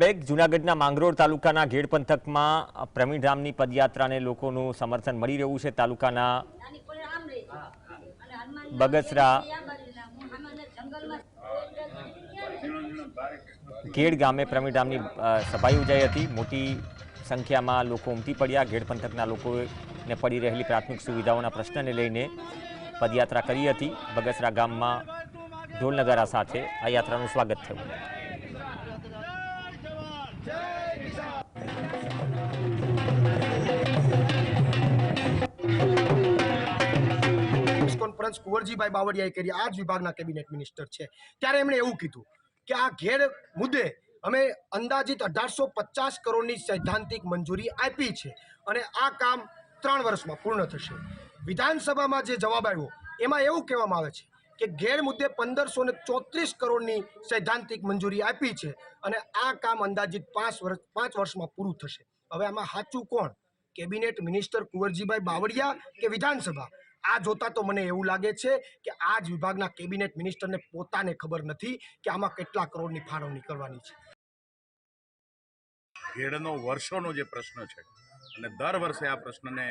Bag જૂનાગઢના માંગરોળ તાલુકાના ઘેડ પંથકમાં પ્રવીણ રામની પદયાત્રાને લોકોનું સમર્થન મળી રહ્યું છે. તાલુકાના બગસરા ઘેડ ગામે પ્રવીણ રામની સભા યોજાઈ હતી. મોટી સંખ્યામાં લોકો ઉમટી પડ્યા. ઘેડ પંથકના લોકોને પડી રહેલી પ્રાથમિક સુવિધાઓના પ્રશ્નને લઈને પદયાત્રા કરી હતી. બગસરા ગામમાં ઢોલ સાથે આ યાત્રાનું સ્વાગત થયું. પ્રેસ કોન્ફરન્સ કુંવરજીભાઈ બાવળિયાએ કરી. આ જ વિભાગના કેબિનેટ મિનિસ્ટર છે. ત્યારે એમણે એવું કીધું કે આ ઘેર મુદ્દે અમે અંદાજિત અઢારસો પચાસ કરોડની સૈદ્ધાંતિક મંજૂરી આપી છે અને આ કામ ત્રણ વર્ષમાં પૂર્ણ થશે. વિધાનસભામાં જે જવાબ આવ્યો, એમાં એવું કહેવામાં આવે છે કે ઘેર મુદ્દે પંદરસો ને ચોત્રીસ કરોડની સૈદ્ધાંતિક મંજૂરી આપી છે અને આ કામ અંદાજિત પાંચ વર્ષ, પાંચ વર્ષમાં પૂરું થશે. હવે આમાં સાચું કોણ? કેબિનેટ મિનિસ્ટર કુંવરજીભાઈ બાવળિયા કે વિધાનસભા? આ જોતા તો મને એવું લાગે છે કે આ જ વિભાગના કેબિનેટ મિનિસ્ટરને પોતાને ખબર નથી કે આમાં કેટલા કરોડની ફાળવણી કરવાની છે. ખેડનો વર્ષોનો જે પ્રશ્ન છે અને દર વર્ષે આ પ્રશ્નને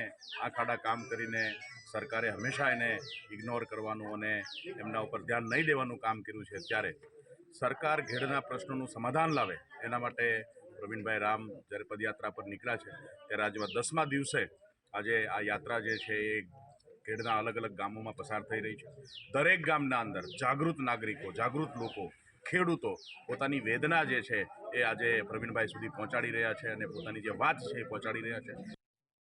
આખાડા કામ કરીને સરકારે હંમેશા એને ઇગ્નોર કરવાનું અને એમના ઉપર ધ્યાન નહીં દેવાનું કામ કર્યું છે ત્યારે સરકાર ઘેડના પ્રશ્નોનું સમાધાન લાવે, એના માટે પ્રવીણભાઈ રામ જ્યારે પદયાત્રા પર નીકળ્યા છે, ત્યારે આજમાં દસમા દિવસે આજે આ યાત્રા જે છે એ ઘેડના અલગ અલગ ગામોમાં પસાર થઈ રહી છે. દરેક ગામના અંદર જાગૃત નાગરિકો, જાગૃત લોકો ખેડૂતો પોતાની વેદના જે છે એ આજે પ્રવીણભાઈ સુધી પહોંચાડી રહ્યા છે અને પોતાની જે વાત છે એ પહોંચાડી રહ્યા છે.